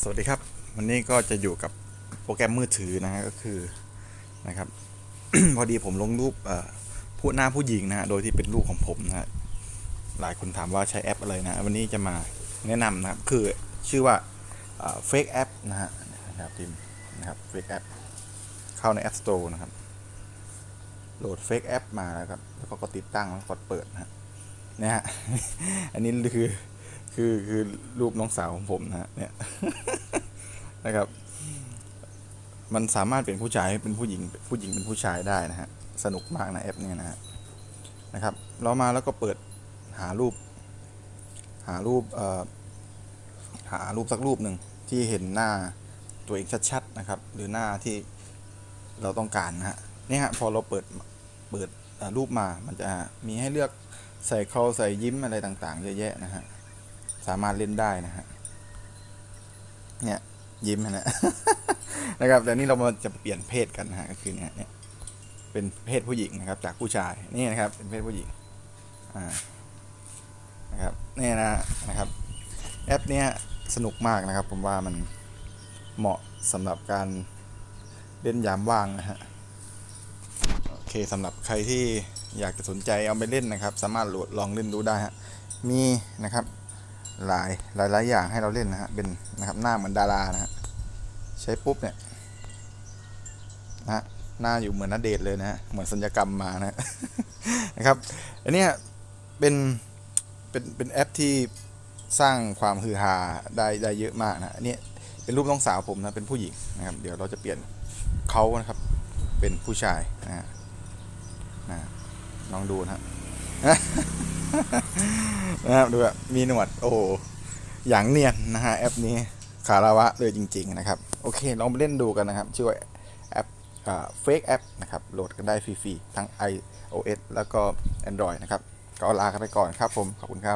สวัสดีครับ วันนี้ก็จะอยู่กับโปรแกรมมือถือนะฮะก็คือนะครับ พอดีผมลงรูปผู้หน้าผู้หญิงนะฮะโดยที่เป็นรูปของผมนะฮะหลายคนถามว่าใช้แอปอะไรนะ วันนี้จะมาแนะนำนะครับ คือชื่อว่าเฟกแอปนะฮะนะครับพิมนะครับเฟกแอปเข้าใน App Store นะครับ โหลดเฟกแอปมาแล้วครับ แล้วก็กดติดตั้งแล้วกดเปิดนะฮะนี่ยฮะอันนี้คือ คือคือรูปน้องสาวของผมนะฮะเนี่ยนะครับ มันสามารถเป็นผู้ชายเป็นผู้หญิงผู้หญิงเป็นผู้ชายได้นะฮะสนุกมากนะแอปเนี่ยนะฮะนะครับ เรามาแล้วก็เปิดหารูป หารูปเอ่อหารูปสักรูปหนึ่งที่เห็นหน้าตัวเองชัดๆนะครับ หรือหน้าที่เราต้องการนะฮะเนี่ยฮะพอเราเปิดเปิดรูปมามันจะมีให้เลือกใส่เขาใส่ยิ้มอะไรต่างๆเยอะแยะนะฮะ สามารถเล่นได้นะฮะเนี่ยยิ้มนะนะครับแต่นี่เรามาจะเปลี่ยนเพศกันนะฮะก็คือเนี่ยเนี่ยเป็นเพศผู้หญิงนะครับ จากผู้ชายนี่นะครับ เป็นเพศผู้หญิงอ่านะครับนี่นะนะครับ แอปเนี้ยสนุกมากนะครับ ผมว่ามันเหมาะสำหรับการเล่นยามว่างนะฮะโอเคสำหรับใครที่อยากจะสนใจเอาไปเล่นนะครับ สามารถโหลดลองเล่นดูได้ฮะมีนะครับ หลายหลายหลายอย่างให้เราเล่นนะฮะเป็นนะครับหน้าเหมือนดารานะฮะใช้ปุ๊บเนี่ยนะฮะหน้าอยู่เหมือนนเดชน์เลยนะฮะเหมือนสัญญกรรมมานะนะครับอันนี้เป็นเป็นเป็นแอปที่สร้างความฮือฮาได้ได้เยอะมากนะอันนี้เป็นรูปน้องสาวผมนะเป็นผู้หญิงนะครับ เดี๋ยวเราจะเปลี่ยนเขานะครับ เป็นผู้ชายนะฮะนะลองดูนะฮะ นะครับดูแบบมีหนวดโอ้โหอย่างเนียนนะฮะแอปนี้คาราวะเลยจริง ๆ นะครับ โอเค ลองไปเล่นดูกันนะครับ ชื่อว่าแอปเฟกแอปนะครับ โหลดกันได้ฟรี ๆ ทั้ง iOS แล้วก็ Android นะครับ ก็ลากันไปก่อนครับผม ขอบคุณครับ